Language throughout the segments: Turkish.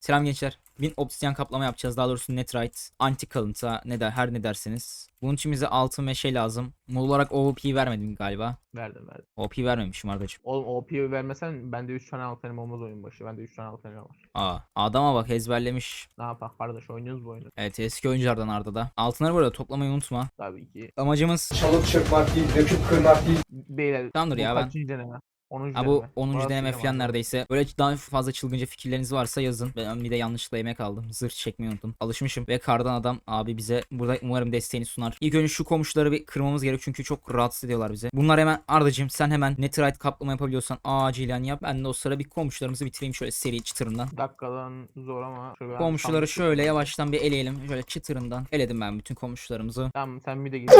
Selam gençler. 1000 obsidyen kaplama yapacağız. Daha doğrusu netrite, anti kalıntı ne der her ne derseniz. Bunun için bize altın ve şey lazım. Mod olarak OP vermedim galiba. Verdim verdim. OP vermemişim arkadaşım. Oğlum OP'yi vermesen bende 3 tane altınım olmaz oyun başı. Bende 3 tane altınım var. Aa, adama bak ezberlemiş. Ne yapak kardeş oynuyoruz bu oyunu. Evet eski oyunculardan Arda'da. Altınları burada toplamayı unutma. Tabii ki. Amacımız Çalıp çırpmak değil, döküp kırmak değil. Beyler. Tamamdır ya, ben- deneme? 10. Ha bu deneme. 10. Burası deneme falan neredeyse. Böyle daha fazla çılgınca fikirleriniz varsa yazın. Ben bir de yanlışlıkla yemek aldım. Zırh çekmeyi unuttum. Alışmışım. Ve kardan adam abi bize burada umarım desteğini sunar. İlk önce şu komşuları bir kırmamız gerek çünkü çok rahatsız ediyorlar bize. Bunlar hemen Ardacığım sen hemen Netherite kaplama yapabiliyorsan acilen yap. Ben de o sıra bir komşularımızı bitireyim şöyle seri çıtırından. Dakikadan zor ama. şöyle Komşuları tam- şöyle yavaştan bir eleyelim. Şöyle çıtırından. Eledim ben bütün komşularımızı. Tamam sen bir de git.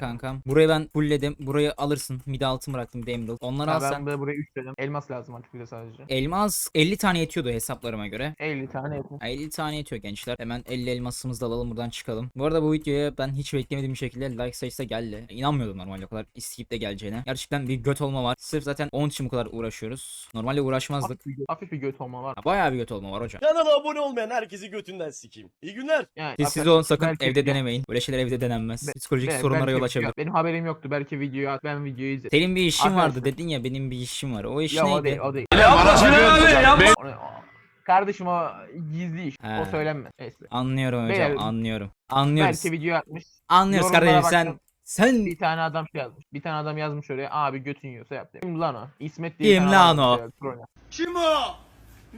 Kankam. Burayı ben fullledim. Burayı alırsın. Mid altın bıraktım bir emerald. Onları Ha, al sen. ben de buraya 3 dedim. Elmas lazım artık bir de sadece. Elmas 50 tane yetiyordu hesaplarıma göre. 50 tane yapın. 50 tane yetiyor gençler. Hemen 50 elmasımızı da alalım buradan çıkalım. Bu arada bu videoya ben hiç beklemediğim bir şekilde like sayısı da geldi. İnanmıyordum normalde o kadar isteyip de geleceğine. Gerçekten bir göt olma var. Sırf zaten onun için bu kadar uğraşıyoruz. Normalde uğraşmazdık. Hafif bir, hafif bir göt olma var. Ya Bayağı bir göt olma var hocam. Kanala abone olmayan herkesi götünden sikeyim. İyi günler. Yani Siz siz arkadaşlar, olun sakın belki evde denemeyin. Böyle şeyler evde denenmez. Be- Psikolojik be- sorunlara belki yol açabilir. Benim haberim yoktu. Belki videoyu at. Ben videoyu izledim. Senin bir işin vardı Arkadaşlar- dedin ya benim bir işim var. O iş Ya o neydi? değil o değil. O- Kardeşim o gizli iş. He. O söylenmez. Neyse. Anlıyorum hocam Beyler- anlıyorum. Anlıyoruz. Belki video atmış. Anlıyoruz yorumlara kardeşim sen baktım. sen Bir tane adam şey yazmış. Bir tane adam yazmış oraya. Abi götün yiyorsa yap. Kim lan o? İsmet diye bir Kim tane lan adam o? yazmış, troll. Kim o?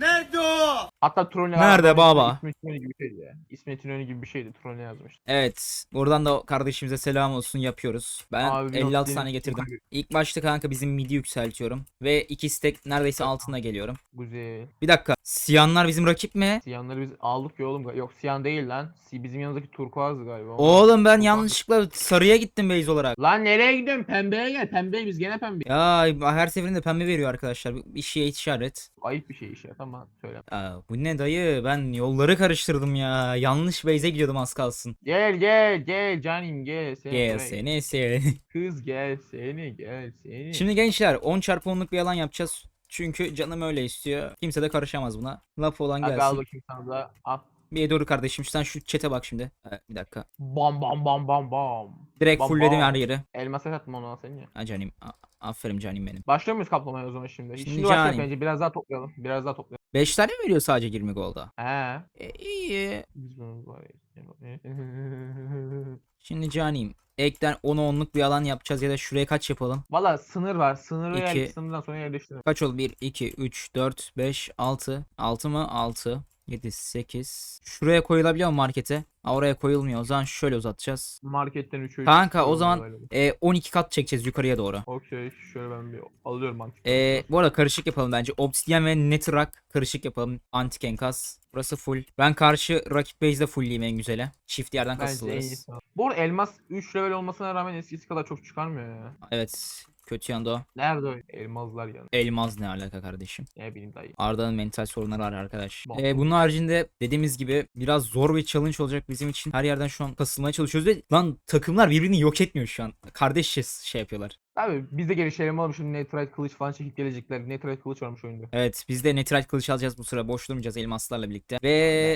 Nerede o? Hatta troll Nerede yazmış, baba? İsmet İnönü gibi bir şeydi ya. İsmet İnönü gibi bir şeydi. Troll yazmış. Evet. Buradan da kardeşimize selam olsun yapıyoruz. Ben Abi, 56 yok, tane getirdim. İlk başta kanka bizim midi yükseltiyorum. Ve iki stack neredeyse altına geliyorum. Güzel. Bir dakika. Siyanlar bizim rakip mi? Siyanları biz aldık ya oğlum. Yok Siyan değil lan. Si- Bizim yanımızdaki turkuazdı galiba. Oğlum ben Turkuaz. yanlışlıkla sarıya gittim base olarak. Lan nereye gidiyorsun? Pembeye gel. Pembeye biz gene pembe. Ya her seferinde pembe veriyor arkadaşlar. Bir- şeye işaret. Ayıp bir şey iş. Tamam söyle. Aa, bu ne dayı? Ben yolları karıştırdım ya. Yanlış base'e gidiyordum az kalsın. Gel gel gel canim gel. Seni Gel seni seni. Kız gel seni gel seni. Şimdi gençler 10 çarpı 10'luk bir alan yapacağız. Çünkü canım öyle istiyor. Kimse de karışamaz buna. Laf olan Aga al gelsin. bakayım sana da. Al. Bir dur kardeşim sen şu chat'e bak şimdi. Ee, bir dakika. Bam bam bam bam bam. Direkt Bam fullledim her yeri. Elmas attım ona senin ya. Ha canim. a- aferin canim benim. Başlıyor muyuz kaplamaya o zaman şimdi? Şimdi Şimdi, başlayalım canim. bence biraz daha toplayalım. Biraz daha toplayalım. 5 tane mi veriyor sadece 20 golda? He. E, iyi. Şimdi canim. Ekten 10'a 10'luk bir alan yapacağız ya da şuraya kaç yapalım? Valla sınır var. Sınırı İki. yer sınırdan sonra yerleştirelim. Kaç oldu? 1, 2, 3, 4, 5, 6. 6 mı? 6. 7, 8. Şuraya koyulabiliyor mu markete? Ha, oraya koyulmuyor. O zaman şöyle uzatacağız. Marketten 3'e Kanka o zaman e, 12 kat çekeceğiz yukarıya doğru. Okey şöyle ben bir alıyorum mantık. E, bu arada karışık yapalım bence. Obsidian ve Netherrack karışık yapalım. Antik enkaz. Burası full. Ben karşı rakip base'de fullleyeyim en güzeli. Çift yerden kasılırız. Bu arada elmas 3 level olmasına rağmen eskisi kadar çok çıkarmıyor ya. Evet. Kötü yanında o. Nerede o elmazlar yani? Elmaz ne alaka kardeşim? Ne bileyim dayı. Arda'nın mental sorunları var arkadaş. Bak. Ee, bunun haricinde dediğimiz gibi biraz zor bir challenge olacak bizim için. Her yerden şu an kasılmaya çalışıyoruz ve lan takımlar birbirini yok etmiyor şu an. Kardeşçe şey yapıyorlar. Abi biz de gelişelim oğlum şimdi Netrite kılıç falan çekip gelecekler. Netrite kılıç varmış oyunda. Evet biz de Netherite kılıç alacağız bu sıra. Boş durmayacağız elmaslarla birlikte. Ve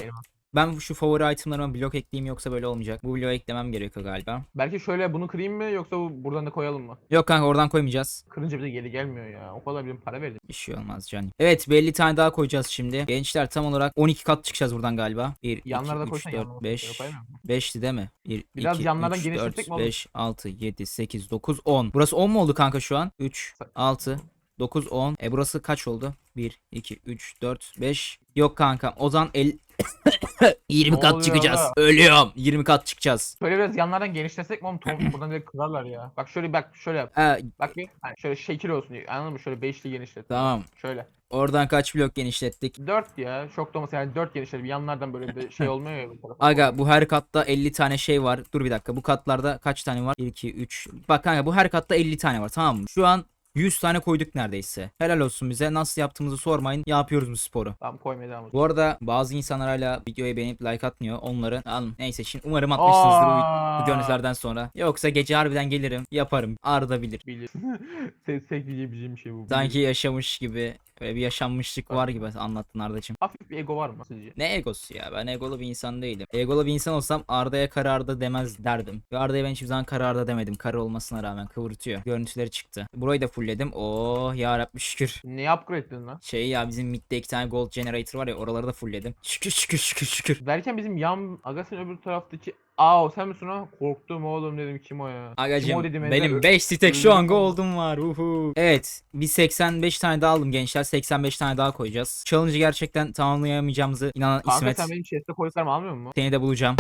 Elmas. Ben şu favori itemlarıma blok ekleyeyim yoksa böyle olmayacak. Bu bloğu eklemem gerekiyor galiba. Belki şöyle bunu kırayım mı yoksa bu, buradan da koyalım mı? Yok kanka oradan koymayacağız. Kırınca bize geri gelmiyor ya. O kadar bir para verdim. Bir şey olmaz can. Evet belli tane daha koyacağız şimdi. Gençler tam olarak 12 kat çıkacağız buradan galiba. 1, 2, Yanlarda 3, koysan 4, yanlara 5, koyamıyor musun? 5'ti değil mi? 1, Biraz 2, yanlardan 3, genişletsek 4, mi oğlum? 5, 6, 7, 8, 9, 10. Burası 10 mu oldu kanka şu an? 3, 6, 9, 10. E burası kaç oldu? 1, 2, 3, 4, 5. Yok kanka o zaman el... 20 Ne kat oluyor çıkacağız. oğlum? Ölüyorum. 20 kat çıkacağız. Şöyle biraz yanlardan genişletsek mi oğlum? Tom buradan direkt kırarlar ya. Bak şöyle bak şöyle yap. Ha, Bak bir hani şöyle şekil olsun. Anladın mı? Şöyle beşli genişlet. tamam. Şöyle. Oradan kaç blok genişlettik? 4 ya. Şok olması yani 4 genişlet. Bir yanlardan böyle bir şey olmuyor ya. bu tarafa. Aga bu her katta 50 tane şey var. Dur bir dakika. Bu katlarda kaç tane var? 1 2 3. Bak kanka bu her katta 50 tane var tamam mı? Şu an 100 tane koyduk neredeyse. Helal olsun bize. Nasıl yaptığımızı sormayın. Yapıyoruz bu sporu. Tamam koymaya devam. Bu arada bazı insanlar hala videoyu beğenip like atmıyor. Onları alın. Neyse şimdi umarım atmışsınızdır bu, bu görüntülerden sonra. Yoksa gece harbiden gelirim. Yaparım. Arda bilir. Bilir. Tek diyebileceğim bir şey bu. Sanki yaşamış gibi Öyle bir yaşanmışlık var gibi anlattın Arda'cığım. Hafif bir ego var mı sizce? Ne egosu ya ben egolu bir insan değilim. Egolu bir insan olsam Arda'ya kara Arda demez derdim. Ve Arda'ya ben hiçbir zaman kara Arda demedim. Kara olmasına rağmen kıvırtıyor. Görüntüleri çıktı. Burayı da fullledim. Oo ya Rabbi şükür. Neyi upgrade'ledin lan? Şey ya bizim midde iki tane gold generator var ya oraları da fullledim. Şükür şükür şükür şükür. Derken bizim yan Agas'ın öbür taraftaki Aa o sen misin o? Korktum oğlum dedim kim o ya? Kim Agacım o dedim, benim Ender- 5 stek şu an gold'um var. Uhu. Evet bir 85 tane daha aldım gençler. 85 tane daha koyacağız. Challenge'ı gerçekten tamamlayamayacağımızı inanan Kanka İsmet. sen benim chest'e koyduklarımı almıyor musun? Seni de bulacağım.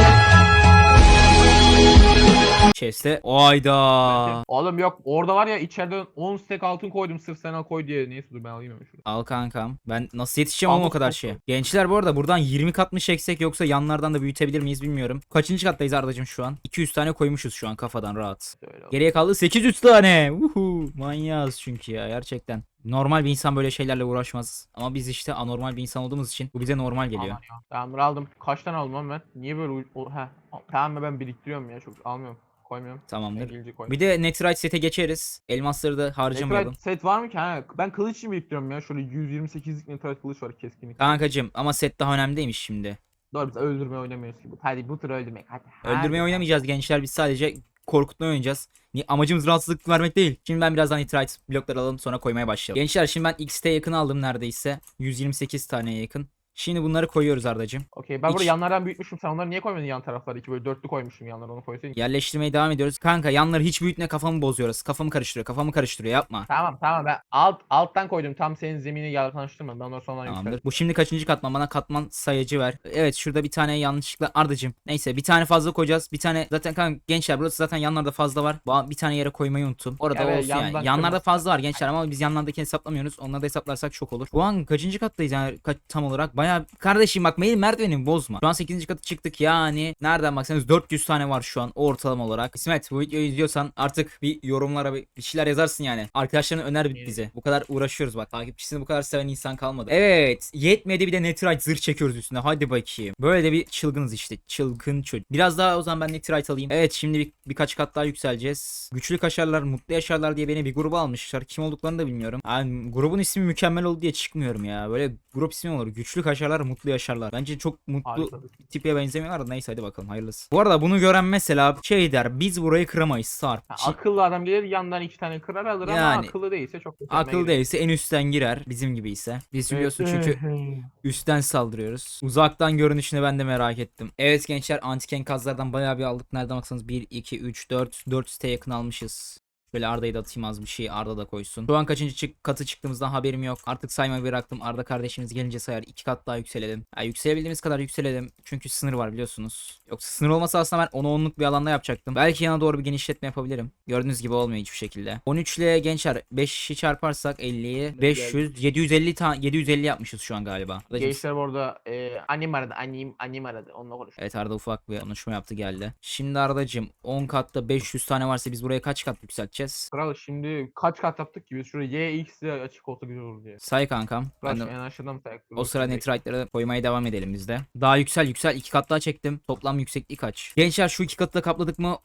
Chest'e. Ayda. Oğlum yok orada var ya içeride 10 stack altın koydum sırf sen al koy diye. Neyse dur ben alayım hemen şunu. Al kankam. Ben nasıl yetişeceğim oğlum o kadar şeye. Gençler bu arada buradan 20 kat mı çeksek yoksa yanlardan da büyütebilir miyiz bilmiyorum. Kaçıncı kattayız Ardacığım şu an? 200 tane koymuşuz şu an kafadan rahat. Geriye kaldı 800 tane. Uhu. Manyağız çünkü ya gerçekten. Normal bir insan böyle şeylerle uğraşmaz. Ama biz işte anormal bir insan olduğumuz için bu bize normal geliyor. Aman ya. Tamam aldım. Kaç tane aldım lan ben? Niye böyle uy- o, he. Tamam ben biriktiriyorum ya çok almıyorum. Koymuyorum. Tamamdır. Gelince koy. Bir de Netrite sete geçeriz. Elmasları da harcamayalım. Netrite set var mı ki? Ha, ben kılıç için biriktiriyorum ya. Şöyle 128'lik Netrite kılıç var keskinlik. Kankacım ama set daha önemliymiş şimdi. Doğru biz öldürme oynamıyoruz ki. Hadi bu tür öldürmek. Hadi. Öldürmeye hadi. oynamayacağız gençler. Biz sadece korkutmaya oynayacağız. Amacımız rahatsızlık vermek değil. Şimdi ben birazdan Nitrite blokları alalım sonra koymaya başlayalım. Gençler şimdi ben XT yakın aldım neredeyse. 128 taneye yakın. Şimdi bunları koyuyoruz Ardacığım. Okey ben burada Hiç- yanlardan büyütmüşüm. Sen onları niye koymadın yan tarafları? İki böyle dörtlü koymuşum yanlara onu koysaydın. Yerleştirmeye devam ediyoruz. Kanka yanları hiç büyütme kafamı bozuyoruz. Kafamı karıştırıyor. Kafamı karıştırıyor. Yapma. Tamam tamam ben alt alttan koydum. Tam senin zemini yaklaştırma. Ben ondan sonra Tamamdır. yükseldim. Bu şimdi kaçıncı katman? Bana katman sayacı ver. Evet şurada bir tane yanlışlıkla Ardacığım. Neyse bir tane fazla koyacağız. Bir tane zaten kanka gençler burası zaten yanlarda fazla var. Bu- Bir tane yere koymayı unuttum. Orada Evet, olsun yandan yani. Yanlarda kırmızı. fazla var gençler ama biz yanlardakini hesaplamıyoruz. Onları da hesaplarsak çok olur. Bu an kaçıncı kattayız yani tam olarak? Baya kardeşim bak benim merdivenimi bozma. Şu an 8. katı çıktık yani. Nereden baksanız 400 tane var şu an ortalama olarak. İsmet bu videoyu izliyorsan artık bir yorumlara bir, şeyler yazarsın yani. Arkadaşlarını öner Evet. bize. Bu kadar uğraşıyoruz bak. Takipçisini bu kadar seven insan kalmadı. Evet. Yetmedi bir de Netrite zırh çekiyoruz üstüne. Hadi bakayım. Böyle de bir çılgınız işte. Çılgın çocuk. Biraz daha o zaman ben Netrite alayım. Evet şimdi bir, birkaç kat daha yükseleceğiz. Güçlü kaşarlar, mutlu yaşarlar diye beni bir gruba almışlar. Kim olduklarını da bilmiyorum. Yani grubun ismi mükemmel oldu diye çıkmıyorum ya. Böyle grup ismi olur. Güçlü kaşarlar, mutlu yaşarlar. Bence çok mutlu Harika. bir tipe benzemiyorlar da neyse hadi bakalım hayırlısı. Bu arada bunu gören mesela şey der biz burayı kıramayız Sarp. Ha, akıllı adam gelir yandan iki tane kırar alır ama Yani, akıllı değilse çok da Akıl sevmeye değilse en üstten girer bizim gibi ise. Biz biliyorsun çünkü üstten saldırıyoruz. Uzaktan görünüşünü ben de merak ettim. Evet gençler antik enkazlardan bayağı bir aldık. Nereden baksanız 1, 2, 3, 4, 4 site yakın almışız. Böyle Arda'yı da atayım az bir şey Arda da koysun. Şu an kaçıncı çık katı çıktığımızdan haberim yok. Artık saymayı bıraktım. Arda kardeşimiz gelince sayar. iki kat daha yükselelim. Ya yükselebildiğimiz kadar yükselelim. Çünkü sınır var biliyorsunuz. Yoksa sınır olmasa aslında ben 10 onluk bir alanda yapacaktım. Belki yana doğru bir genişletme yapabilirim. Gördüğünüz gibi olmuyor hiçbir şekilde. 13 ile gençler 5'i çarparsak 50'yi 500 750 ta 750 yapmışız şu an galiba. Gençler bu arada e, anim aradı. Anim, anim aradı. Onunla konuş. Evet Arda ufak bir konuşma yaptı geldi. Şimdi Ardacığım 10 katta 500 tane varsa biz buraya kaç kat yükselteceğiz? Kral şimdi kaç kat yaptık ki biz şuraya Y, X ile açık olsa güzel olur diye. Say kankam. Kral Ben de en aşağıdan mı sayak? o sıra netrite'ları koymaya devam edelim biz de. Daha yüksel yüksel 2 kat daha çektim. Toplam yüksekliği kaç? Gençler şu 2 katı da kapladık mı?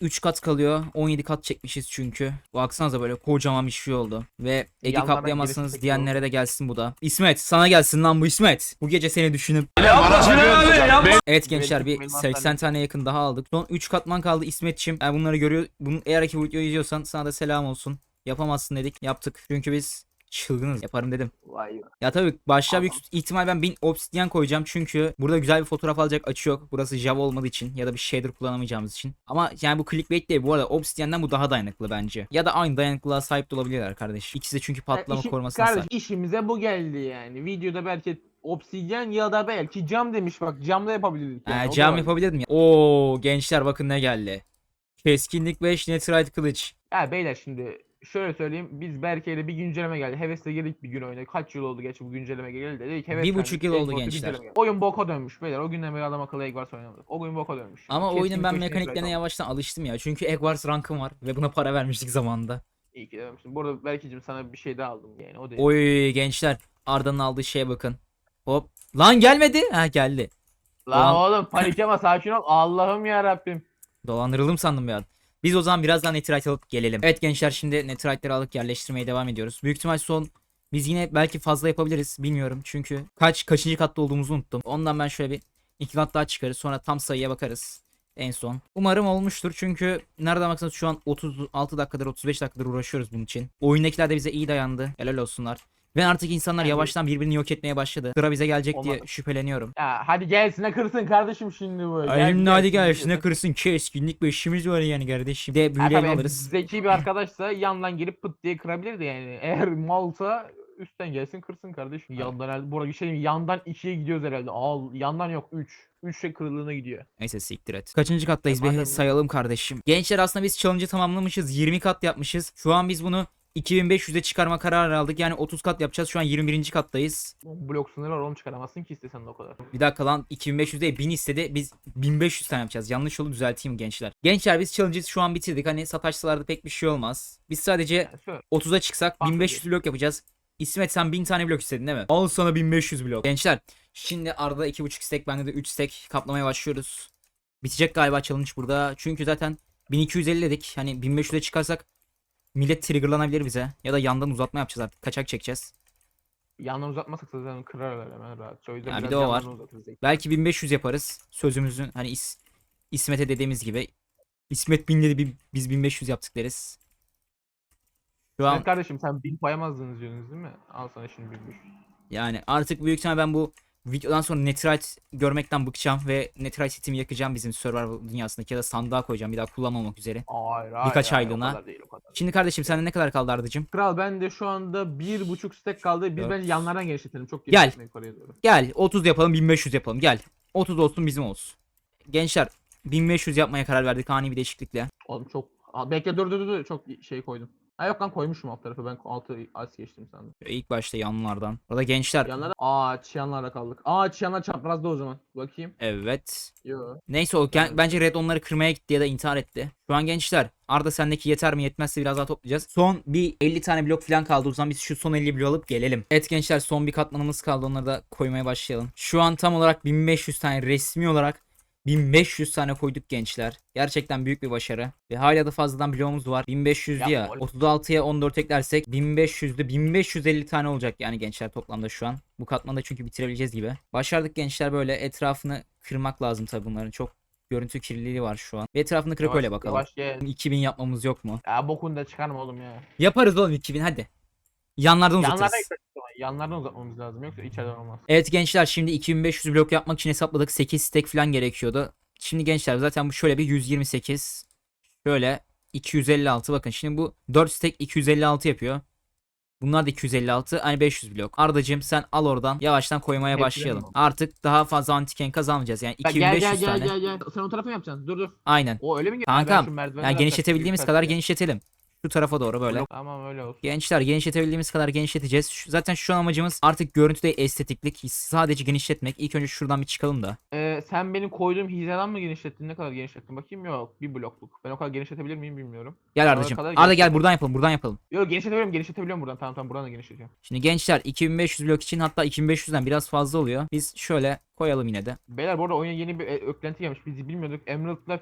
3 kat kalıyor. 17 kat çekmişiz çünkü. Baksanıza böyle kocaman bir şey oldu. Ve Ege Yanlardan kaplayamazsınız gerisi diyenlere de gelsin bu da. İsmet sana gelsin lan bu İsmet. Bu gece seni düşünüp Evet gençler bir Elmas 80 tane. yakın daha aldık. Son 3 katman kaldı İsmetçim. Yani bunları görüyor. Bunun eğer ki bu videoyu izliyorsan sana da selam olsun. Yapamazsın dedik. Yaptık. Çünkü biz çılgınız. Yaparım dedim. Vay be. Ya tabii başta büyük Tamam. ihtimal ben 1000 obsidian koyacağım. Çünkü burada güzel bir fotoğraf alacak açı yok. Burası Java olmadığı için ya da bir shader kullanamayacağımız için. Ama yani bu clickbait değil. Bu arada obsidian'dan bu daha dayanıklı bence. Ya da aynı dayanıklılığa sahip de olabilirler kardeş. İkisi de çünkü patlama işi- korumasına kardeş, sahip. işimize bu geldi yani. Videoda belki obsidyen ya da belki cam demiş bak camda yapabilirdik. Yani. Ee, da cam yapabilirdim ya. Oo gençler bakın ne geldi. Keskinlik 5 Netrite kılıç. Ya beyler şimdi şöyle söyleyeyim. Biz Berke ile bir güncelleme geldi. Hevesle girdik bir gün oyuna. Kaç yıl oldu geçti bu güncelleme geldi. Dedik heves Bir buçuk yıl oldu gençler. Oyun boka dönmüş beyler. O günden beri adam akıllı Egg Wars oynamadık. O oyun boka dönmüş. Ama Keskin oyunun ben mekaniklerine yavaştan alıştım ya. Çünkü Egg Wars rankım var ve buna para vermiştik zamanında. İyi ki demişsin. Bu arada Berke'cim sana bir şey daha aldım yani. O değil. Oy gençler Arda'nın aldığı şeye bakın. Hop. Lan gelmedi. Ha geldi. Lan Ulan- oğlum panik yapma sakin ol. Allah'ım ya Rabbim. Dolandırıldım sandım an. Biz o zaman birazdan Netrite alıp gelelim. Evet gençler şimdi Netrite'leri alıp yerleştirmeye devam ediyoruz. Büyük ihtimal son Biz yine belki fazla yapabiliriz bilmiyorum. Çünkü kaç kaçıncı katta olduğumuzu unuttum. Ondan ben şöyle bir iki kat daha çıkarız. Sonra tam sayıya bakarız en son. Umarım olmuştur çünkü nereden baksanız şu an 36 dakikadır 35 dakikadır uğraşıyoruz bunun için. Oyundakiler de bize iyi dayandı. Helal olsunlar. Ve artık insanlar Yani- yavaştan birbirini yok etmeye başladı. Sıra bize gelecek diye Olmadı. şüpheleniyorum. Ya hadi gelsin ne kırsın kardeşim şimdi bu. Elimde hadi gel şuna kırsın keskinlik bir işimiz var yani kardeşim. De tabii, alırız. Zeki bir arkadaşsa yandan gelip pıt diye kırabilirdi yani. Eğer malsa üstten gelsin kırsın kardeşim. Yandan herhalde. Bu arada bir şey yandan ikiye gidiyoruz herhalde. Al yandan yok 3. 3 şey kırıldığına gidiyor. Neyse siktir et. Kaçıncı kattayız bir sayalım kardeşim. Gençler aslında biz challenge'ı tamamlamışız. 20 kat yapmışız. Şu an biz bunu 2500'e çıkarma kararı aldık. Yani 30 kat yapacağız. Şu an 21. kattayız. Blok sınırı var oğlum çıkaramazsın ki istesen de o kadar. Bir dakika lan 2500 değil 1000 istedi. Biz 1500 tane yapacağız. Yanlış yolu düzelteyim gençler. Gençler biz challenge'ı şu an bitirdik. Hani sataşsalarda pek bir şey olmaz. Biz sadece Yani şöyle. 30'a çıksak Farklı 1500 blok yapacağız. İsmet sen 1000 tane blok istedin değil mi? Al sana 1500 blok. Gençler şimdi Arda 2.5 stack bende de 3 stack kaplamaya başlıyoruz. Bitecek galiba challenge burada. Çünkü zaten 1250 dedik. Hani 1500'e çıkarsak millet triggerlanabilir bize. Ya da yandan uzatma yapacağız artık. Kaçak çekeceğiz. Yandan uzatmasak zaten kırarlar hemen rahat. O yüzden Ya bir biraz de o var. yandan uzatırız. Belki 1500 yaparız. Sözümüzün hani is, İsmet'e dediğimiz gibi. İsmet 1000 dedi bi- biz 1500 yaptık deriz. Şu an Evet kardeşim sen bin koyamazdınız diyorsunuz değil mi? Al sana şimdi bin beş. Yani artık büyük ihtimal ben bu videodan sonra Netrite görmekten bıkacağım ve Netrite setimi yakacağım bizim survival dünyasındaki ya da sandığa koyacağım bir daha kullanmamak üzere. Hayır hayır. Birkaç hayır, aylığına. O kadar değil o kadar. Şimdi kardeşim sende ne kadar kaldı Ardacığım? Kral ben de şu anda bir buçuk stack kaldı. Biz Dört. bence yanlardan genişletelim. Çok Gel. Gel 30 yapalım 1500 yapalım gel. 30 olsun bizim olsun. Gençler 1500 yapmaya karar verdik ani bir değişiklikle. Oğlum çok... Bekle dur dur, dur. Çok şey koydum. Ha yok lan koymuşum alt tarafı. Ben altı az geçtim sandım. İlk başta yanlardan. Burada gençler Yanlarda... Aa çiyanlarla kaldık. Aa çiyanlar çaprazda o zaman. Bakayım. evet. Yo. Neyse o gen- bence Red onları kırmaya gitti ya da intihar etti. Şu an gençler Arda sendeki yeter mi yetmezse biraz daha toplayacağız. Son bir 50 tane blok falan kaldı o zaman biz şu son 50 blok alıp gelelim. Evet gençler son bir katmanımız kaldı onları da koymaya başlayalım. Şu an tam olarak 1500 tane resmi olarak 1500 tane koyduk gençler. Gerçekten büyük bir başarı. Ve hala da fazladan bloğumuz var. 1500 ya. Yapma oğlum. 36'ya 14 eklersek 1500'de 1550 tane olacak yani gençler toplamda şu an. Bu katmanda çünkü bitirebileceğiz gibi. Başardık gençler böyle etrafını kırmak lazım tabii bunların. Çok görüntü kirliliği var şu an. Bir etrafını kırıp Yavaş- öyle bakalım. Yavaş gel. 2000 yapmamız yok mu? Ya bokunu da çıkarma oğlum ya. Yaparız oğlum 2000 hadi. Yanlardan uzatırız. Yanlardan Yanlardan uzatmamız lazım. Yoksa içeriden olmaz. Evet gençler şimdi 2500 blok yapmak için hesapladık. 8 stack falan gerekiyordu. Şimdi gençler zaten bu şöyle bir 128. Şöyle 256 bakın şimdi bu 4 stack 256 yapıyor. Bunlar da 256 hani 500 blok. Ardacığım sen al oradan yavaştan koymaya Hepsini başlayalım. mi? Artık daha fazla antiken kazanmayacağız yani Bak, gel 2500 gel gel tane. gel gel. Sen o tarafa mı yapacaksın? Dur dur. Aynen. O öyle mi? gel- Kankam, Yani genişletebildiğimiz kadar genişletelim. Şu tarafa doğru böyle. Tamam öyle olsun. Gençler genişletebildiğimiz kadar genişleteceğiz. Şu- zaten şu an amacımız artık görüntüde estetiklik. Sadece genişletmek. İlk önce şuradan bir çıkalım da. Ee, sen benim koyduğum hizadan mı genişlettin? Ne kadar genişlettin? Bakayım yok. Bir blokluk. Ben o kadar genişletebilir miyim bilmiyorum. Gel Arda'cığım. Arda gel buradan yapalım. Buradan yapalım. Yok genişletebiliyorum. Genişletebiliyorum buradan. Tamam tamam buradan da genişletiyorum. Şimdi gençler 2500 blok için hatta 2500'den biraz fazla oluyor. Biz şöyle koyalım yine de. Beyler bu arada oyuna yeni bir e, eklenti gelmiş. Biz bilmiyorduk. Emerald'la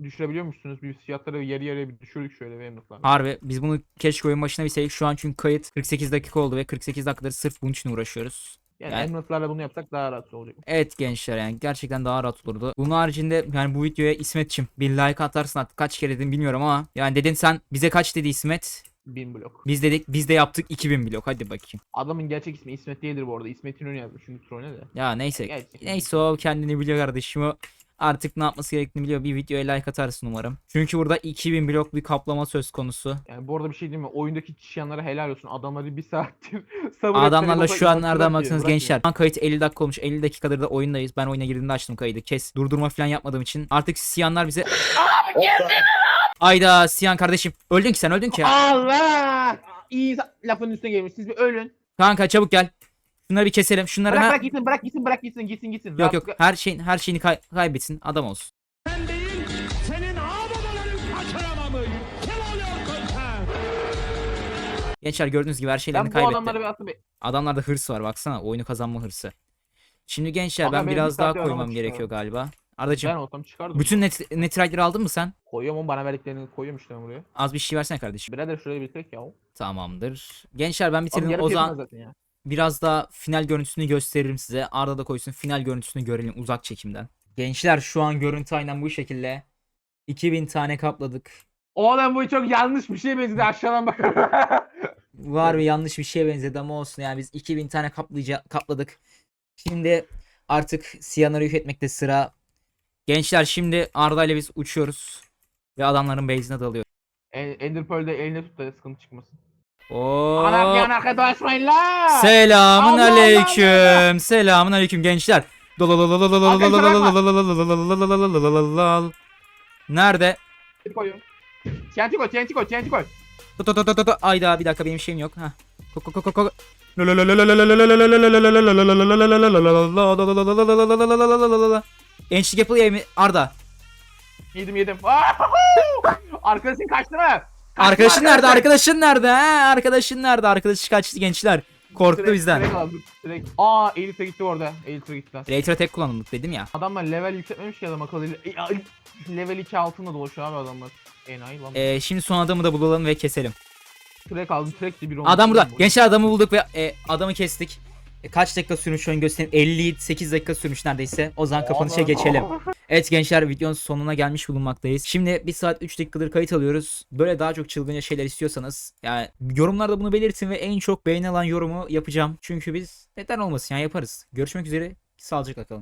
fiyatları düşürebiliyormuşsunuz. Biz fiyatları yarı yarıya bir düşürdük şöyle bir Emerald'la. Harbi biz bunu keşke oyun başına bilseydik. Şu an çünkü kayıt 48 dakika oldu ve 48 dakikadır sırf bunun için uğraşıyoruz. Yani, yani- Emerald'larla bunu yapsak daha rahat olacak. Evet gençler yani gerçekten daha rahat olurdu. Bunun haricinde yani bu videoya İsmet'çim bir like atarsın artık kaç kere dedin bilmiyorum ama yani dedin sen bize kaç dedi İsmet? 1000 blok. Biz dedik biz de yaptık 2000 blok hadi bakayım. Adamın gerçek ismi İsmet değildir bu arada. İsmet İnönü yazmış. Şimdi troll ne de. Ya neyse. Gerçek. Neyse o kendini biliyor kardeşim o. Artık ne yapması gerektiğini biliyor. Bir videoya like atarsın umarım. Çünkü burada 2000 blok bir kaplama söz konusu. Yani bu arada bir şey diyeyim mi? Oyundaki çiyanlara helal olsun. Adamları bir saattir sabır Adamlarla şu an nereden baksanız gençler. Şu an kayıt 50 dakika olmuş. 50 dakikadır da oyundayız. Ben oyuna girdiğimde açtım kaydı. Kes. Durdurma falan yapmadığım için. Artık Siyanlar bize... Ayda Siyan kardeşim. Öldün ki sen öldün ki. Allah! İyi lafın üstüne gelmiş. Siz bir ölün. Kanka çabuk gel. Şunları bir keselim. Şunları Bırak bırak gitsin bırak gitsin bırak gitsin gitsin gitsin. Yok yok. Her şeyin her şeyini kay- kaybetsin. Adam olsun. Sen değil, senin ağababaların kaçıramamış. Kim oluyorsun sen? Gençler gördüğünüz gibi her şeylerini Ben bu kaybetti. adamları bir bir... Adamlarda hırs var baksana oyunu kazanma hırsı. Şimdi gençler Ama ben benim biraz bir daha koymam aramak gerekiyor galiba. Ardacığım Ben olsam çıkardım. bütün net, netright'leri aldın mı sen? Koyuyorum ama bana verdiklerini koyuyorum işte ben buraya. Az bir şey versene kardeşim. Birader şurayı bitirek ya. Tamamdır. Gençler ben bitirdim. yarı O yetmez zaman zaten ya. Biraz da final görüntüsünü gösteririm size. Arda da koysun final görüntüsünü görelim uzak çekimden. Gençler şu an görüntü aynen bu şekilde. 2000 tane kapladık. Oğlum bu çok yanlış bir şey benzedi aşağıdan bak. Var ve yanlış bir şeye benzedi ama olsun yani biz 2000 tane kaplayacak kapladık. Şimdi artık Siyanar'ı yük etmekte sıra. Gençler şimdi Arda ile biz uçuyoruz. Ve adamların base'ine dalıyoruz. E- Ender Pearl'de eline tut da sıkıntı çıkmasın. Oo. Anam yan arkadaşmayın la. Selamun Allah Allah aleyküm. Selamun aleyküm gençler. Nerede? TNT koy, TNT koy, TNT koy. Ayda bir dakika benim şeyim yok. Ha. Ko ko ko ko ko. Ençlik yapılıyor mi? Arda. Yedim yedim. Arkadaşın kaçtı mı? Arkadaşın nerede? arkadaşın. Nerede? Ha? Arkadaşın nerede? Arkadaşı kaçtı gençler. Korktu Direkt- bizden. Direkt aldım. Direkt. Aa Elite gitti orada. Elite gitti. Raytra tek kullanımlık dedim ya. Adamlar level yükseltmemiş ki adam akıllı. E, Level 2 altında dolaşıyor abi adamlar. Enayi lan. Ee, şimdi son adamı da bulalım ve keselim. Track aldım. Track de bir. Adam burada. Bu- Gençler adamı bulduk ve e, adamı kestik. E, kaç dakika sürmüş şu an göstereyim. 58 dakika sürmüş neredeyse. O zaman kapanışa geçelim. Evet gençler videonun sonuna gelmiş bulunmaktayız. Şimdi 1 saat 3 dakikadır kayıt alıyoruz. Böyle daha çok çılgınca şeyler istiyorsanız yani yorumlarda bunu belirtin ve en çok beğenilen yorumu yapacağım. Çünkü biz neden olmasın yani yaparız. Görüşmek üzere. Sağlıcakla kalın.